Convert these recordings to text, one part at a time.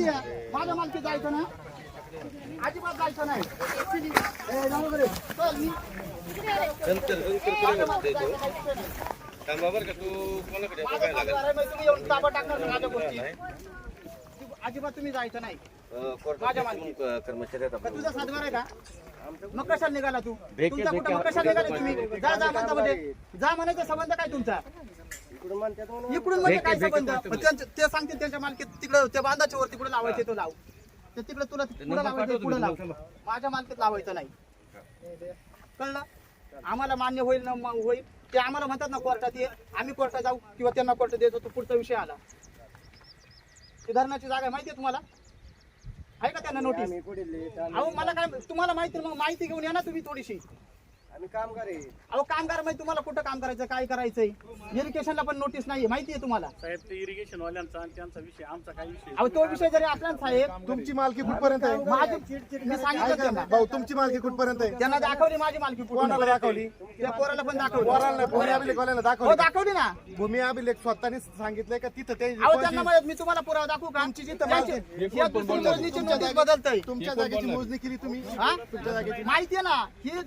खाली या. माझ्या मालकी जायचं ना अजिबात जायचं नाही ए, जाऊ बरे. चल, मी- माझ्या मालकी जायचं नाही. थांबा बरं का तू कोणाकडे माझा सातबारा आहे, मग तुम्ही येऊन ताबा टाकणार का माझ्या गोष्टी अजिबात तुम्ही जायचं नाही माझ्या मालकी. कर्मचारी आहेत का आपण. तुझा सातबारा आहे का? मग कशाला निघाला तू? तुमचा कुठं मग कशाला निघाले तुम्ही? जा जा म्हणता म्हणजे जा म्हणायचा संबंध काय तुमचा? इकडून म्हणजे काय संबंध? मग त्यांचं- ते सांगतील त्यांच्या मालकीत तिकडं त्या बांधाच्या वर तिकडे लावायचे तो लाव. ते तिकडे तुला पुढे लावायचं पुढे लाव. माझ्या मालकीत लावायचं नाही. कळलं? आम्हाला मान्य होईल ना मग होईल. ते आम्हाला म्हणतात ना कोर्टात ये. आम्ही कोर्टात जाऊ किंवा त्यांना कोर्टात देतो तो पुढचा विषय आला. ती धरणाची जागा आहे माहिती आहे तुम्हाला? आहे का त्यांना नोटीस अहो मला काय तुम्हाला माहिती मग माहिती घेऊन या ना तुम्ही थोडीशी. आम्ही कामगार आहे. अहो कामगार माहिती तुम्हाला कुठं काम करायचं काय करायचंय? इरिगेशनला पण नोटीस नाही माहिती आहे तुम्हाला. साहेब ते इरिगेशन वाल्यांचा आणि त्यांचा विषय आमचा काय विषय अहो तो विषय जरी असला ना साहेब तुमची मालकी कुठपर्यंत आहे? माझी मी सांगितलं त्यांना. भाऊ तुमची मालकी कुठपर्यंत आहे? त्यांना दाखवली माझी मालकी कुठून. कोणाला दाखवली? त्या पोराला पण दाखवली. पोराला नाही, भूमी अभिलेखवाल्याला हो दाखवली दाखवली ना. भूमी अभिलेख स्वतःने सांगितलंय का? तिथं ते अहो त्यांना माहित- मी तुम्हाला पुरावा दाखवू का? तुमची जिथं त्यांची- मालकी- या दुसरी मोजणीची नोटीस बदलतय. तुमच्या जागेची मोजणी केली तुम्ही? हा? तुमच्या जागेची माहिती आहे ना ही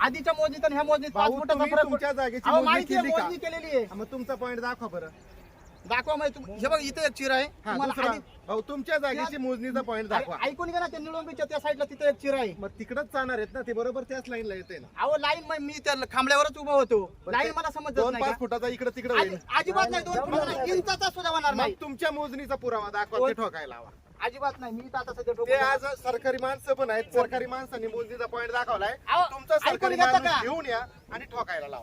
आधीच्या मोजणीत आणि ह्या मोजणीत पाच भाऊ, फुटाचा तुम्ही फरक तुमच्या जागेची अहो, मोजणी माहिती आहे, केली का? मोजणी केलेली आहे. हा, मग तुमचा पॉईंट दाखवा बरं. दाखवा माहिती तुम- हे बघ इथे एक चिर आहे. हा तुम्हाला दुसरा. आधी- भाऊ तुमच्या जागेची मोजणीचा पॉईंट दाखवा. अरे, ऐकून घ्या ना त्या निळंबीच्या त्या साईडला तिथे एक चिर आहे. मग तिकडच जाणार आहेत ना ते बरोबर त्याच लाईनला येते ना. अहो लाईन मग मी त्या खांबल्यावरच उभा होतो. लाईन मला समजत दोन नाही पाच का? फुटाचा इकडे तिकडे होईल. अजिबात नाही दोन इंचाचा सुद्धा होणार नाही. मग तुमच्या मोजणीचा पुरावा दाखवा ते ठोकायला हवा अजिबात नाही. मी आता सध्या ते डोकं- आज सरकारी माणसं पण आहेत. सरकारी माणसांनी मोजणीचा पॉईंट दाखवलाय. अहो, तुमचा ऐकून सरकारी घेता माणूस का? घेऊन या आणि ठोकायला लावा.